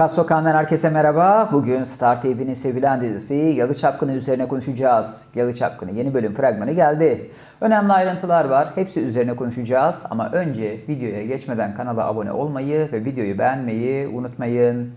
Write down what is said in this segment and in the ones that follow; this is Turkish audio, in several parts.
Kas Sokağı'ndan herkese merhaba. Bugün Star TV'nin sevilen dizisi Yalı Çapkını üzerine konuşacağız. Yalı Çapkını yeni bölüm fragmanı geldi. Önemli ayrıntılar var. Hepsi üzerine konuşacağız. Ama önce videoya geçmeden kanala abone olmayı ve videoyu beğenmeyi unutmayın.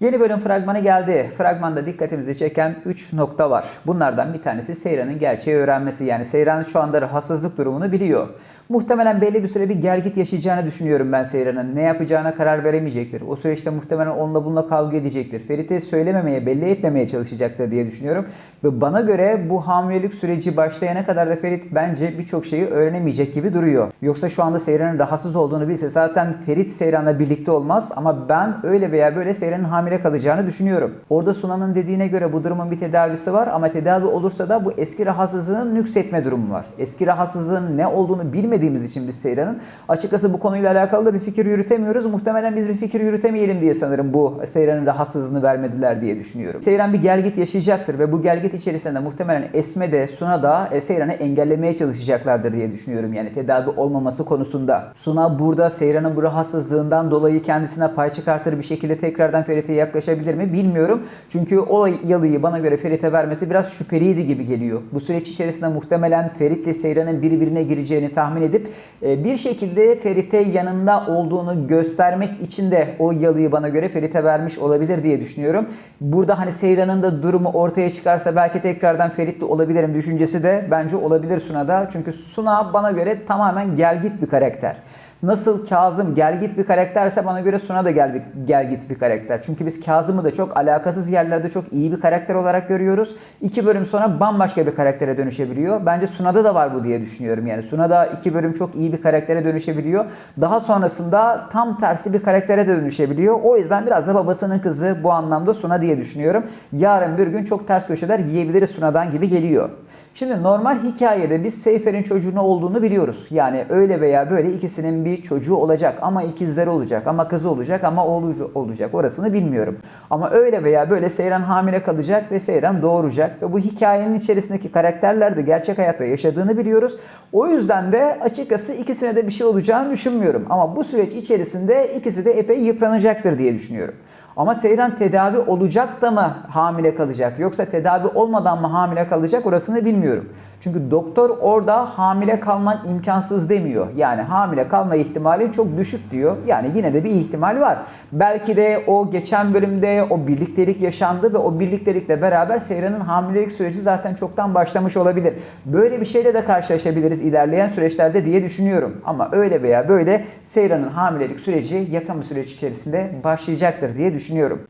Yeni bölüm fragmanı geldi. Fragmanda dikkatimizi çeken 3 nokta var. Bunlardan bir tanesi Seyran'ın gerçeği öğrenmesi. Yani Seyran şu anda rahatsızlık durumunu biliyor. Muhtemelen belli bir süre bir gergit yaşayacağını düşünüyorum ben Seyran'ın. Ne yapacağına karar veremeyecektir. O süreçte muhtemelen onunla bununla kavga edecektir. Ferit'e söylememeye, belli etmemeye çalışacaktır diye düşünüyorum. Ve bana göre bu hamilelik süreci başlayana kadar da Ferit bence birçok şeyi öğrenemeyecek gibi duruyor. Yoksa şu anda Seyran'ın rahatsız olduğunu bilse zaten Ferit Seyran'la birlikte olmaz. Ama ben öyle veya böyle Seyran'ın hamile kalacağını düşünüyorum. Orada Sunan'ın dediğine göre bu durumun bir tedavisi var ama tedavi olursa da bu eski rahatsızlığın nüksetme durumu var. Eski rahatsızlığın ne olduğunu bilmediğimiz için biz Seyran'ın açıkçası bu konuyla alakalı da bir fikir yürütemiyoruz. Muhtemelen biz bir fikir yürütemeyelim diye sanırım bu Seyran'ın rahatsızlığını vermediler diye düşünüyorum. Seyran bir gelgit yaşayacaktır ve bu gelgit içerisinde muhtemelen Esme de Suna da Seyran'ı engellemeye çalışacaklardır diye düşünüyorum. Yani tedavi olmaması konusunda. Suna burada Seyran'ın bu rahatsızlığından dolayı kendisine pay çıkartır bir şekilde tekrardan Ferit'e yaklaşabilir mi bilmiyorum. Çünkü o yalıyı bana göre Ferit'e vermesi biraz şüpheliydi gibi geliyor. Bu süreç içerisinde muhtemelen Ferit ile Seyran'ın birbirine gireceğini tahmin edip e, bir şekilde Ferit'e yanında olduğunu göstermek için de o yalıyı bana göre Ferit'e vermiş olabilir diye düşünüyorum. Burada hani Seyran'ın da durumu ortaya çıkarsa belki tekrardan Ferit'le olabilirim düşüncesi de bence olabilir Suna'da. Çünkü Suna bana göre tamamen gelgit bir karakter. Nasıl Kazım gelgit bir karakterse bana göre Suna da gel, gelgit bir karakter. Çünkü biz Kazım'ı da çok alakasız yerlerde çok iyi bir karakter olarak görüyoruz. İki bölüm sonra bambaşka bir karaktere dönüşebiliyor. Bence Suna'da da var bu diye düşünüyorum. Yani Suna'da iki bölüm çok iyi bir karaktere dönüşebiliyor. Daha sonrasında tam tersi bir karaktere de dönüşebiliyor. O yüzden biraz da babasının kızı bu anlamda Suna diye düşünüyorum. Yarın bir gün çok ters köşeler yiyebiliriz Suna'dan gibi geliyor. Şimdi normal hikayede biz Seyfer'in çocuğu ne olduğunu biliyoruz. Yani öyle veya böyle ikisinin bir çocuğu olacak ama ikizleri olacak ama kızı olacak ama oğlu olacak orasını bilmiyorum. Ama öyle veya böyle Seyran hamile kalacak ve Seyran doğuracak ve bu hikayenin içerisindeki karakterler de gerçek hayatta yaşadığını biliyoruz. O yüzden de açıkçası ikisine de bir şey olacağını düşünmüyorum. Ama bu süreç içerisinde ikisi de epey yıpranacaktır diye düşünüyorum. Ama Seyran tedavi olacak da mı hamile kalacak yoksa tedavi olmadan mı hamile kalacak orasını bilmiyorum. Çünkü doktor orada hamile kalman imkansız demiyor. Yani hamile kalma ihtimali çok düşük diyor. Yani yine de bir ihtimal var. Belki de o geçen bölümde o birliktelik yaşandı ve o birliktelikle beraber Seyran'ın hamilelik süreci zaten çoktan başlamış olabilir. Böyle bir şeyle de karşılaşabiliriz ilerleyen süreçlerde diye düşünüyorum. Ama öyle veya böyle Seyran'ın hamilelik süreci yakın bir süreç içerisinde başlayacaktır diye düşünüyorum.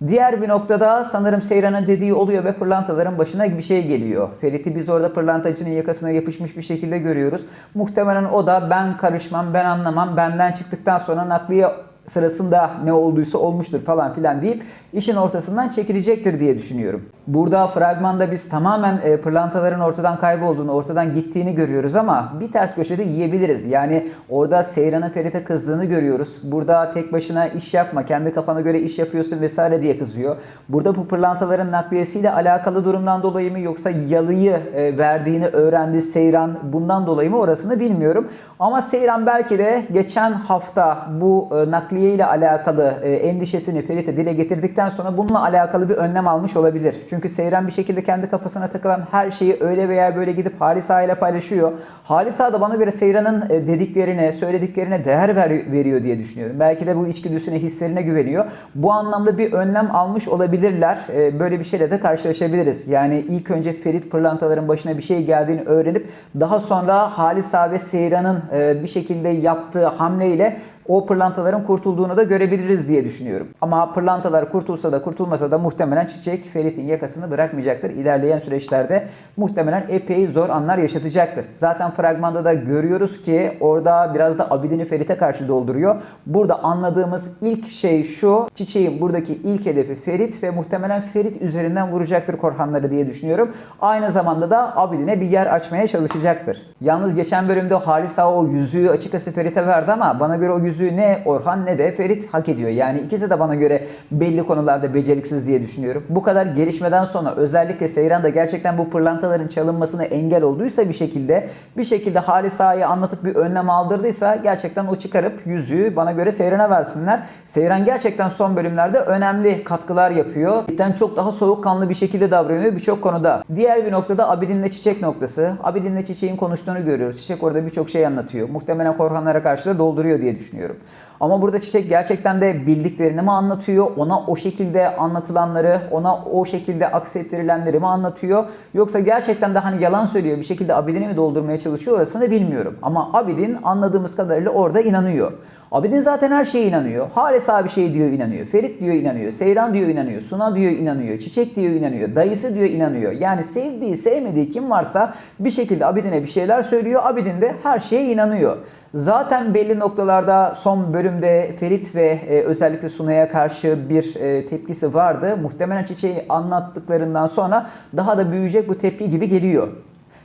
Diğer bir noktada sanırım Seyran'ın dediği oluyor ve pırlantaların başına bir şey geliyor. Ferit'i biz orada pırlantacının yakasına yapışmış bir şekilde görüyoruz. Muhtemelen o da ben karışmam, ben anlamam, benden çıktıktan sonra nakliye sırasında ne olduysa olmuştur falan filan deyip işin ortasından çekilecektir diye düşünüyorum. Burada fragmanda biz tamamen e, pırlantaların ortadan kaybolduğunu, ortadan gittiğini görüyoruz ama bir ters köşede yiyebiliriz. Yani orada Seyran'ın Ferit'e kızdığını görüyoruz. Burada tek başına iş yapma, kendi kafana göre iş yapıyorsun vesaire diye kızıyor. Burada bu pırlantaların nakliyesiyle alakalı durumdan dolayı mı yoksa yalıyı e, verdiğini öğrendi Seyran bundan dolayı mı orasını bilmiyorum. Ama Seyran belki de geçen hafta bu e, nakliye ile alakalı e, endişesini Ferit'e dile getirdikten sonra bununla alakalı bir önlem almış olabilir. Çünkü Seyran bir şekilde kendi kafasına takılan her şeyi öyle veya böyle gidip Halisa ile paylaşıyor. Halisa da bana göre Seyran'ın e, dediklerine, söylediklerine değer ver, veriyor diye düşünüyorum. Belki de bu içgüdüsüne, hislerine güveniyor. Bu anlamda bir önlem almış olabilirler. E, böyle bir şeyle de karşılaşabiliriz. Yani ilk önce Ferit pırlantaların başına bir şey geldiğini öğrenip daha sonra Halisa ve Seyran'ın e, bir şekilde yaptığı hamleyle o pırlantaların kurtulduğunu da görebiliriz diye düşünüyorum. Ama pırlantalar kurtulsa da kurtulmasa da muhtemelen Çiçek Ferit'in yakasını bırakmayacaktır. İlerleyen süreçlerde muhtemelen epey zor anlar yaşatacaktır. Zaten fragmanda da görüyoruz ki orada biraz da Abidin'i Ferit'e karşı dolduruyor. Burada anladığımız ilk şey şu. Çiçek'in buradaki ilk hedefi Ferit ve muhtemelen Ferit üzerinden vuracaktır Korhanları diye düşünüyorum. Aynı zamanda da Abidin'e bir yer açmaya çalışacaktır. Yalnız geçen bölümde Halisa o yüzüğü açıkçası Ferit'e verdi ama bana göre o yüzüğü yüzüğü ne Orhan ne de Ferit hak ediyor. Yani ikisi de bana göre belli konularda beceriksiz diye düşünüyorum. Bu kadar gelişmeden sonra özellikle Seyran da gerçekten bu pırlantaların çalınmasına engel olduysa bir şekilde bir şekilde Halis Ağa'yı anlatıp bir önlem aldırdıysa gerçekten o çıkarıp yüzüğü bana göre Seyran'a versinler. Seyran gerçekten son bölümlerde önemli katkılar yapıyor. Cidden çok daha soğukkanlı bir şekilde davranıyor birçok konuda. Diğer bir noktada Abidin'le Çiçek noktası. Abidin'le Çiçek'in konuştuğunu görüyoruz. Çiçek orada birçok şey anlatıyor. Muhtemelen Korhanlara karşı da dolduruyor diye düşünüyorum. düşünüyorum. Ama burada Çiçek gerçekten de bildiklerini mi anlatıyor? Ona o şekilde anlatılanları, ona o şekilde aksettirilenleri mi anlatıyor? Yoksa gerçekten de hani yalan söylüyor bir şekilde Abidin'i mi doldurmaya çalışıyor orasını bilmiyorum. Ama Abidin anladığımız kadarıyla orada inanıyor. Abidin zaten her şeye inanıyor. Halis abi şey diyor inanıyor. Ferit diyor inanıyor. Seyran diyor inanıyor. Suna diyor inanıyor. Çiçek diyor inanıyor. Dayısı diyor inanıyor. Yani sevdiği sevmediği kim varsa bir şekilde Abidin'e bir şeyler söylüyor. Abidin de her şeye inanıyor. Zaten belli noktalarda son bölümde Ferit ve e, özellikle Sunay'a karşı bir e, tepkisi vardı. Muhtemelen Çiçek'i anlattıklarından sonra daha da büyüyecek bu tepki gibi geliyor.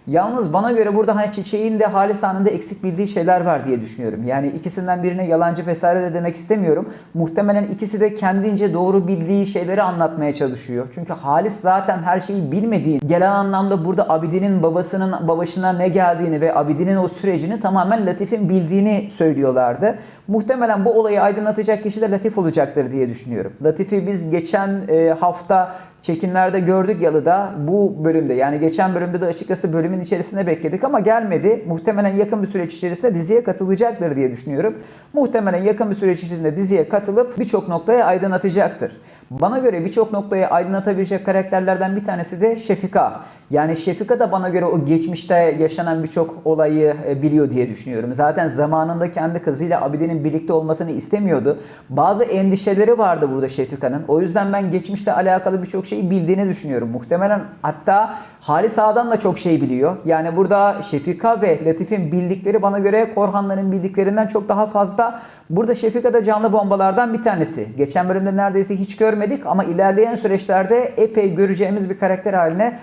Yalnız bana göre burada hani Çiçek'in de Halis Han'ın da eksik bildiği şeyler var diye düşünüyorum. Yani ikisinden birine yalancı vesaire de demek istemiyorum. Muhtemelen ikisi de kendince doğru bildiği şeyleri anlatmaya çalışıyor. Çünkü Halis zaten her şeyi bilmediği, gelen anlamda burada Abidin'in babasının babasına ne geldiğini ve Abidin'in o sürecini tamamen Latif'in bildiğini söylüyorlardı. Muhtemelen bu olayı aydınlatacak kişi de Latif olacaktır diye düşünüyorum. Latif'i biz geçen e, hafta çekimlerde gördük Yalı'da bu bölümde yani geçen bölümde de açıkçası bölümün içerisinde bekledik ama gelmedi. Muhtemelen yakın bir süreç içerisinde diziye katılacaktır diye düşünüyorum. Muhtemelen yakın bir süreç içerisinde diziye katılıp birçok noktaya aydınlatacaktır. Bana göre birçok noktayı aydınlatabilecek karakterlerden bir tanesi de Şefika. Yani Şefika da bana göre o geçmişte yaşanan birçok olayı e, biliyor diye düşünüyorum. Zaten zamanında kendi kızıyla Abide'nin birlikte olmasını istemiyordu. Bazı endişeleri vardı burada Şefika'nın. O yüzden ben geçmişte alakalı birçok şeyi bildiğini düşünüyorum. Muhtemelen hatta Halis Ağa'dan da çok şey biliyor. Yani burada Şefika ve Latif'in bildikleri bana göre Korhanların bildiklerinden çok daha fazla. Burada Şefika da canlı bombalardan bir tanesi. Geçen bölümde neredeyse hiç görmedik ama ilerleyen süreçlerde epey göreceğimiz bir karakter haline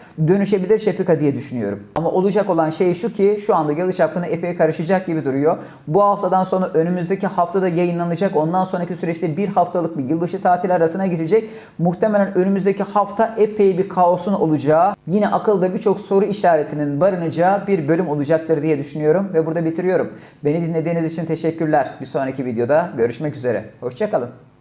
dönüşebilir Şefika diye düşünüyorum. Ama olacak olan şey şu ki şu anda Yalı Çapkını epey karışacak gibi duruyor. Bu haftadan sonra önümüzdeki haftada yayınlanacak. Ondan sonraki süreçte bir haftalık bir yılbaşı tatili arasına girecek. Muhtemelen önümüzdeki hafta epey bir kaosun olacağı, yine akılda birçok soru işaretinin barınacağı bir bölüm olacaktır diye düşünüyorum ve burada bitiriyorum. Beni dinlediğiniz için teşekkürler. Bir sonraki videoda görüşmek üzere. Hoşçakalın.